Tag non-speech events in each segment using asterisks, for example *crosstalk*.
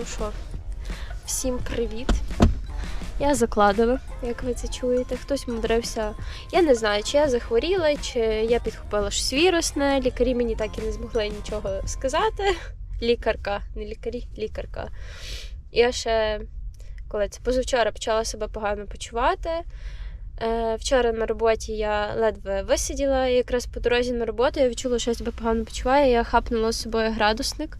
Ну що, всім привіт. Я закладова, як ви це чуєте. Хтось мудрився. Я не знаю, чи я захворіла, чи я підхопила щось вірусне. Лікарі мені так і не змогли нічого сказати. Лікарка, не лікарі, лікарка. Я ще, коли це позавчора почала себе погано почувати. Е, Вчора на роботі я ледве висиділа, і якраз по дорозі на роботу я відчула, що я себе погано почуваю. Я хапнула з собою градусник.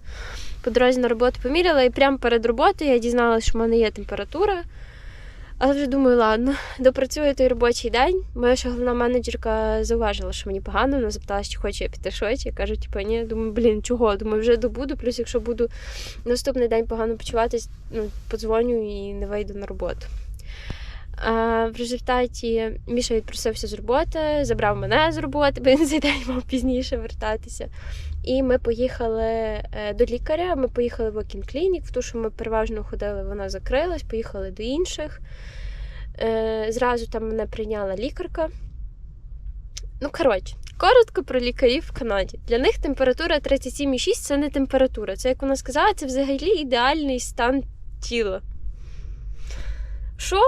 По дорозі на роботу поміряла, і прямо перед роботою я дізналася, що в мене є температура. Але вже думаю, ладно, допрацюю той робочий день. Моя ще головна менеджерка зауважила, що мені погано. Вона запитала, чи хочу я піти швидше. Я кажу, типу, ні, думаю, блін, чого? Думаю, вже добуду. Плюс, якщо буду наступний день погано почуватись, ну, подзвоню і не вийду на роботу. В результаті Міша відпросився з роботи, забрав мене з роботи, бо він *laughs* цей день мав пізніше вертатися. І ми поїхали е, до лікаря. Ми поїхали в Окін Клінік, в ту, що ми переважно ходили, вона закрилась, поїхали до інших. Е, Зразу там мене прийняла лікарка. Ну, коротше, коротко про лікарів в Канаді. Для них температура 37,6 це не температура. Це, як вона сказала, це взагалі ідеальний стан тіла. Що?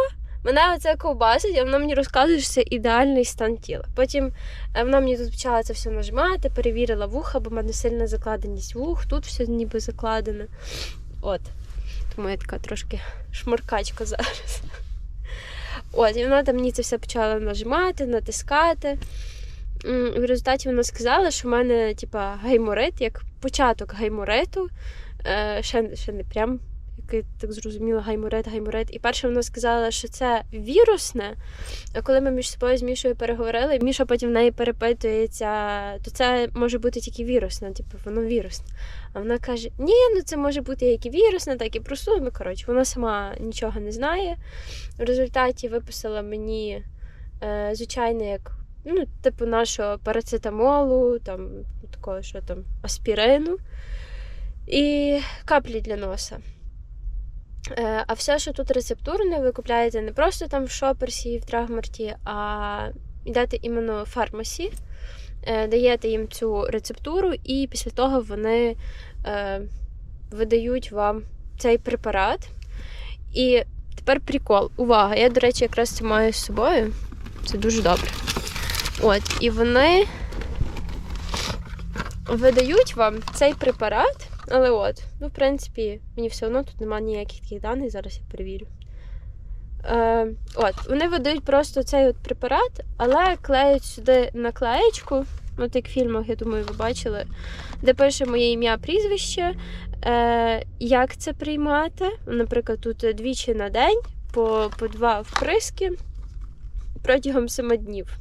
Мене оце ковбасить, а вона мені розказує, що це ідеальний стан тіла. Потім е, вона мені тут почала це все нажимати, перевірила вуха, бо в мене сильна закладеність вух, тут все ніби закладено. От. Тому я така трошки шмаркачка зараз. От, і вона там мені це все почала нажимати, натискати. В результаті вона сказала, що в мене, типа, гайморит, як початок гаймориту. Е, ще, ще не прям як я так зрозуміла, гайморит, гайморит. І перше вона сказала, що це вірусне. А коли ми між собою з Мішою переговорили, Міша потім в неї перепитується, то це може бути тільки вірусне, типу, воно вірусне. А вона каже: Ні, ну це може бути як і вірусне, так і просто. Ну, коротше, вона сама нічого не знає. В результаті виписала мені е, звичайне, як ну, типу нашого парацетамолу, там такого, що там, аспірину і каплі для носа. Е, А все, що тут рецептурне, ви купляєте не просто там в шоперсі, в Драгмарті, а йдете іменно в фармасі, е, даєте їм цю рецептуру, і після того вони е, видають вам цей препарат. І тепер прикол. Увага! Я, до речі, якраз це маю з собою. Це дуже добре. От, і вони видають вам цей препарат. Але от, ну, в принципі, мені все одно тут немає ніяких таких даних, зараз я перевірю. Е, от, вони видають просто цей от препарат, але клеють сюди наклеєчку, от як в фільмах, я думаю, ви бачили, де пише моє ім'я, прізвище, е, як це приймати. Наприклад, тут двічі на день, по, по два вприски протягом семи днів.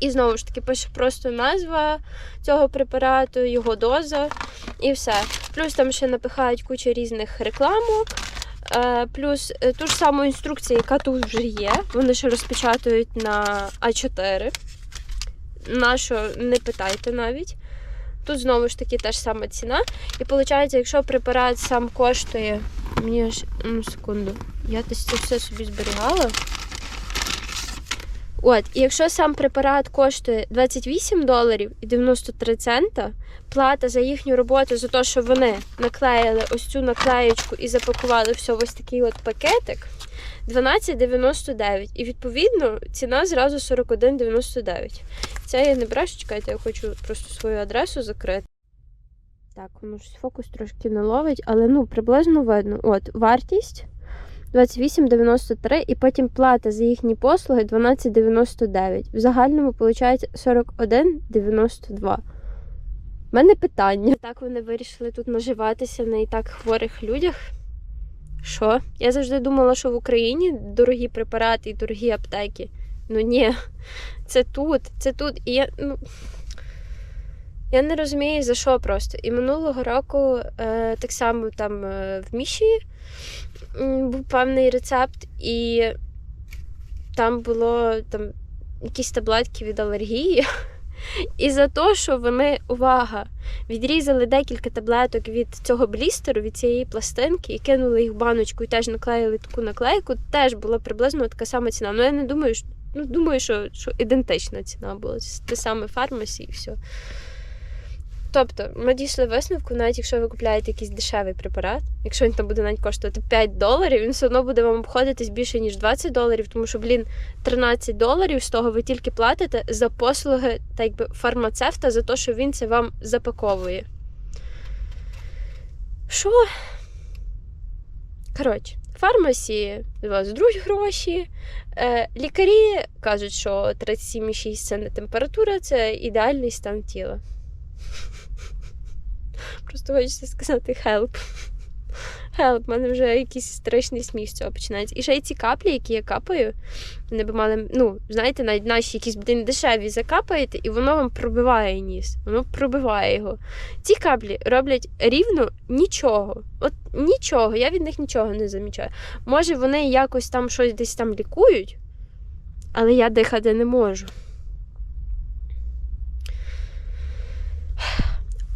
І знову ж таки пише просто назва цього препарату, його доза і все. Плюс там ще напихають кучу різних рекламок. Е, Плюс е, ту ж саму інструкцію, яка тут вже є. Вони ще розпечатують на А4. На що не питайте навіть. Тут знову ж таки та ж сама ціна. І виходить, якщо препарат сам коштує. Мені аж ну, секунду. Я це все собі зберігала. От, і якщо сам препарат коштує 28 доларів і 93 цента, плата за їхню роботу, за те, що вони наклеїли ось цю наклеєчку і запакували все в ось такий от пакетик, 12,99. І відповідно ціна зразу 41,99. Це я не брешу, чекайте, я хочу просто свою адресу закрити. Так, воно ж фокус трошки не ловить, але ну приблизно видно. От, вартість 28,93 і потім плата за їхні послуги 12,99. В загальному виходить 41,92. У мене питання. Так вони вирішили тут наживатися на і так хворих людях. Що? Я завжди думала, що в Україні дорогі препарати і дорогі аптеки. Ну ні, це тут, це тут. І я, ну, я не розумію за що просто. І минулого року е, так само там е, в Міші був певний рецепт, і там було там, якісь таблетки від алергії. *laughs* І за те, що вони, увага, відрізали декілька таблеток від цього блістеру, від цієї пластинки, і кинули їх в баночку і теж наклеїли таку наклейку, теж була приблизно така сама ціна. Ну я не думаю, що ну, думаю, що, що ідентична ціна була. Це саме фармасі і все. Тобто, ми дійшли висновку, навіть якщо ви купляєте якийсь дешевий препарат, якщо він там буде навіть коштувати 5 доларів, він все одно буде вам обходитись більше, ніж 20 доларів, тому що, блін, 13 доларів з того ви тільки платите за послуги так якби фармацевта за те, що він це вам запаковує. Що? Коротше, фармасі з вас другі гроші. Е, лікарі кажуть, що 37,6 це не температура, це ідеальний стан тіла. Просто хочеться сказати help. Help, в мене вже якийсь страшний сміх з цього починається. І ще й ці каплі, які я капаю, вони би мали, ну, знаєте, навіть наші якісь блін, дешеві закапаєте, і воно вам пробиває ніс. Воно пробиває його. Ці каплі роблять рівно нічого. От нічого, я від них нічого не замічаю. Може, вони якось там щось десь там лікують, але я дихати не можу.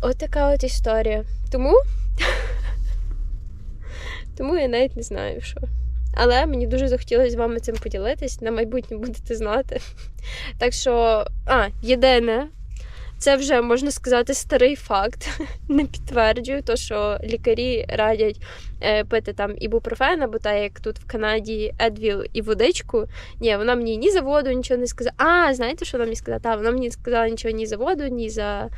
От така от історія. Тому. *laughs* Тому я навіть не знаю, що. Але мені дуже захотілося з вами цим поділитись. На майбутнє будете знати. *laughs* Так що, а, єдине, це вже можна сказати старий факт. *laughs* Не підтверджую, то що лікарі радять е, пити там ібупрофен, або так як тут в Канаді Едвіл і водичку. Ні, вона мені ні за воду нічого не сказала. А, знаєте, що вона мені сказала? Та, вона мені сказала нічого ні за воду, ні за.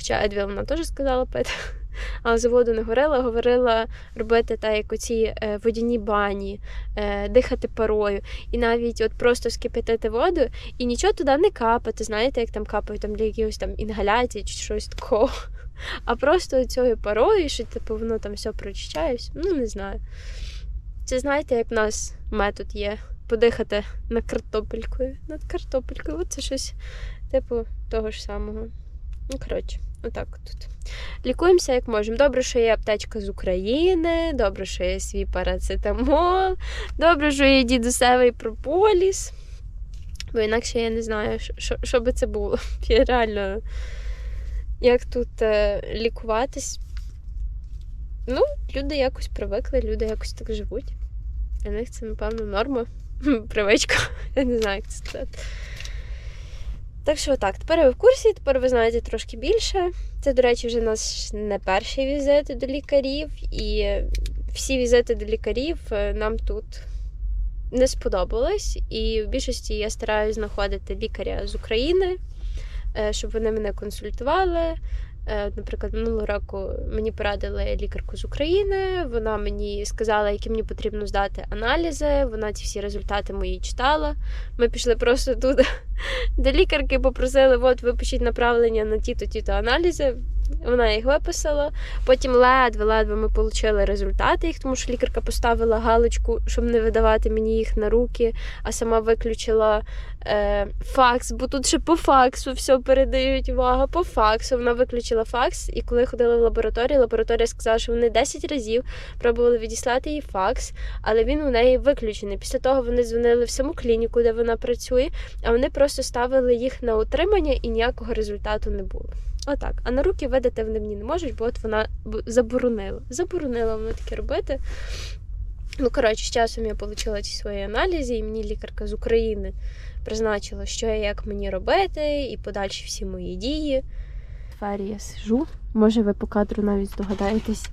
Хоча Едвіл вона теж сказала пити. *laughs* Але за воду не говорила, говорила робити так, як оці е, водяні бані, е, дихати парою. І навіть от просто вскипятити воду і нічого туди не капати, знаєте, як там капають там для якихось там інгаляцій чи щось такого. *laughs* А просто цією парою, що типу воно там все прочищає. все. Ну, не знаю. Це знаєте, як в нас метод є подихати над картопелькою. Над картопелькою. От це щось, типу, того ж самого. Ну, коротше, отак тут. Лікуємося як можемо. Добре, що є аптечка з України, добре, що є свій парацетамол, добре, що є дідусевий прополіс. Бо інакше я не знаю, що, що, би це було. *laughs* Я реально, як тут е, лікуватись. Ну, люди якось привикли, люди якось так живуть. Для них це, напевно, норма, *laughs* привичка. Я не знаю, як це сказати. Так що так, тепер ви в курсі, тепер ви знаєте трошки більше. Це, до речі, вже наш не перший візит до лікарів, і всі візити до лікарів е, нам тут не сподобались. І в більшості я стараюся знаходити лікаря з України, е, щоб вони мене консультували. Е, Наприклад, минулого року мені порадили лікарку з України. Вона мені сказала, які мені потрібно здати аналізи. Вона ці всі результати мої читала. Ми пішли просто туди *laughs* до лікарки, попросили, от випишіть направлення на ті-то ті-то аналізи. Вона їх виписала. Потім ледве-ледве ми отримали результати їх, тому що лікарка поставила галочку, щоб не видавати мені їх на руки, а сама виключила е, факс, бо тут ще по факсу все передають увага. По факсу вона виключила факс, і коли ходила в лабораторію, лабораторія сказала, що вони 10 разів пробували відіслати їй факс, але він у неї виключений. Після того вони дзвонили в саму клініку, де вона працює, а вони просто ставили їх на утримання і ніякого результату не було. Отак. А на руки видати вони мені не можуть, бо от вона заборонила. Заборонила вона таке робити. Ну, коротше, з часом я отримала ці свої аналізи, і мені лікарка з України призначила, що і як мені робити, і подальші всі мої дії. Двері я сижу. Може, ви по кадру навіть здогадаєтесь,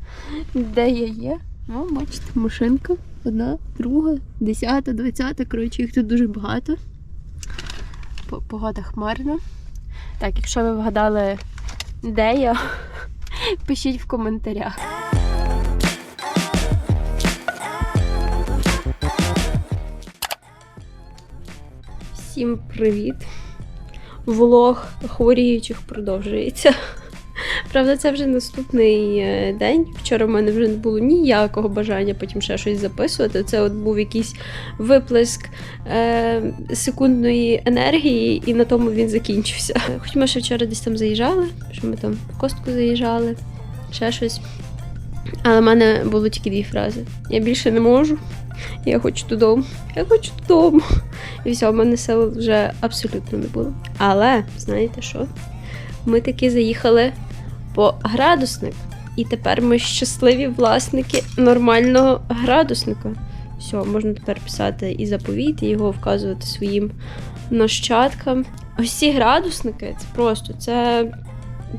де я є. О, бачите, машинка. Одна, друга, десята, двадцята. Коротше, їх тут дуже багато. По- Погода хмарна. Так, якщо ви вгадали, де я, *laughs* пишіть в коментарях. Всім привіт! Влог хворіючих продовжується. Правда, це вже наступний е, день. Вчора в мене вже не було ніякого бажання потім ще щось записувати. Це от був якийсь виплеск е, секундної енергії, і на тому він закінчився. Хоч ми ще вчора десь там заїжджали, що ми там в костку заїжджали, ще щось. Але в мене було тільки дві фрази: я більше не можу, я хочу додому, я хочу додому. І все, в мене сил вже абсолютно не було. Але знаєте що? Ми таки заїхали по градусник. І тепер ми щасливі власники нормального градусника. Все, можна тепер писати і заповіт, і його вказувати своїм нащадкам. Ось ці градусники це просто це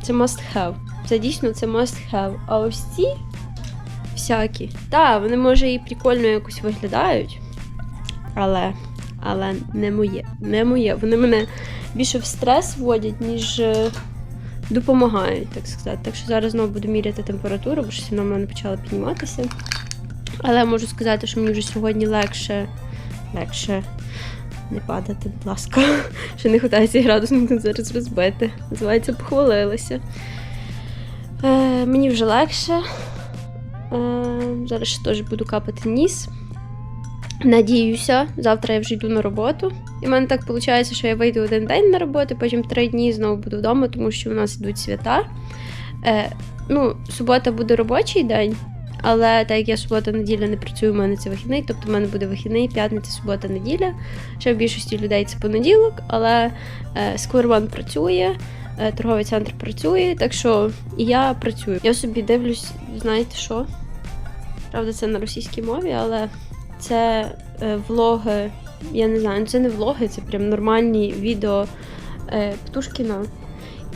Це must have. Це дійсно це must have. А ось ці всякі. Так, вони може і прикольно якось виглядають. Але, але не моє. Не моє. Вони мене більше в стрес вводять, ніж е, допомагають, так сказати. Так що зараз знову буду міряти температуру, бо щось вона в мене почала підніматися. Але можу сказати, що мені вже сьогодні легше, легше не падати, будь ласка. Ще не хватає цей градусник зараз розбити. Називається, похвалилася. Е, мені вже легше. Е, зараз ще теж буду капати ніс. Надіюся, завтра я вже йду на роботу. І в мене так виходить, що я вийду один день на роботу, потім три дні знову буду вдома, тому що у нас йдуть свята. Е, ну, субота буде робочий день, але так як я субота-неділя не працюю, у мене це вихідний, тобто в мене буде вихідний, п'ятниця, субота, неділя. Ще в більшості людей це понеділок, але е, Square працює, е, торговий центр працює, так що і я працюю. Я собі дивлюсь, знаєте що? Правда, це на російській мові, але це е, влоги. Я не знаю, ну, це не влоги, це прям нормальні відео е, Птушкіна.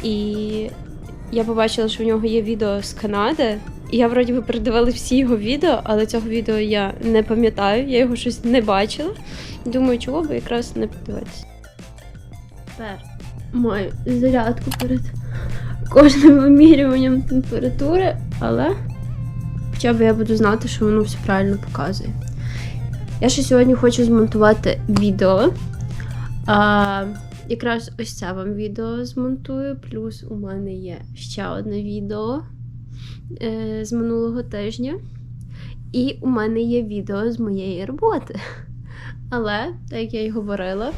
І я побачила, що в нього є відео з Канади. І я вроді би передивила всі його відео, але цього відео я не пам'ятаю, я його щось не бачила. Думаю, чого би якраз не подивитися. Тепер маю зарядку перед кожним вимірюванням температури, але хоча б я буду знати, що воно все правильно показує. Я ще сьогодні хочу змонтувати відео. А, якраз ось це вам відео змонтую. Плюс у мене є ще одне відео е, з минулого тижня. І у мене є відео з моєї роботи. Але, так як я й говорила,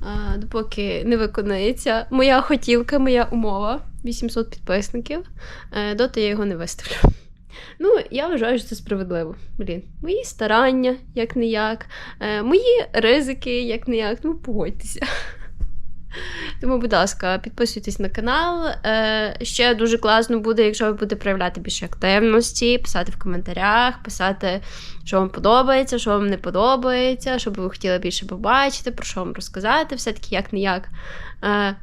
а, допоки не виконається моя хотілка, моя умова 800 підписників, е, доти я його не виставлю. Ну, я вважаю, що це справедливо. Блін, мої старання, як не як, мої ризики, як не як. Ну, погодьтеся. Тому, будь ласка, підписуйтесь на канал. Е, ще дуже класно буде, якщо ви будете проявляти більше активності, писати в коментарях, писати, що вам подобається, що вам не подобається, що би ви хотіли більше побачити, про що вам розказати. Все-таки як не як.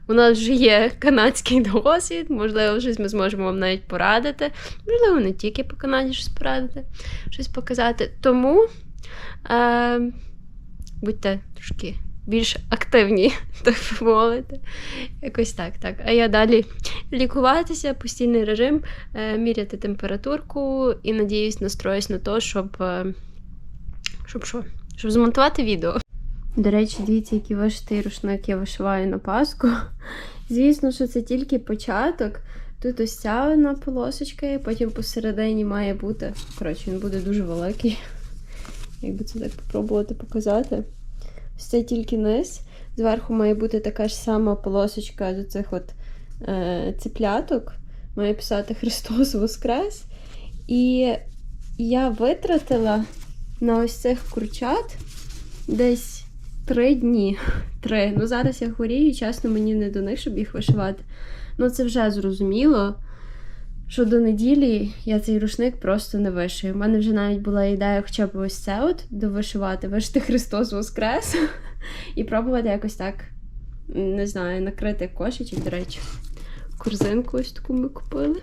У нас вже є канадський досвід, можливо, щось ми зможемо вам навіть порадити. Можливо, не тільки по Канаді щось порадити, щось показати. Тому е, будьте трошки більш активні, *laughs* так би мовити. Якось так, так. А я далі лікуватися, постійний режим, е, міряти температурку і надіюсь, настроюсь на те, щоб, е, щоб що? Щоб змонтувати відео. До речі, дивіться, який вишитий рушник я вишиваю на Пасху. Звісно, що це тільки початок. Тут ось ця одна полосочка, і потім посередині має бути. Коротше, він буде дуже великий. Якби це так попробувати показати. Це тільки низ. Зверху має бути така ж сама полосочка з цих от е, цепляток. Має писати Христос Воскрес. І я витратила на ось цих курчат десь три дні. *laughs* Три. Ну зараз я хворію, чесно, мені не до них, щоб їх вишивати. Ну, це вже зрозуміло, що до неділі я цей рушник просто не вишию. У мене вже навіть була ідея хоча б ось це от довишивати, вишити Христос Воскрес *laughs* і пробувати якось так, не знаю, накрити кошечок, до речі. Корзинку ось таку ми купили.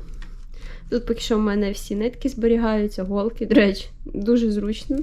Тут поки що в мене всі нитки зберігаються, голки, до речі, дуже зручно.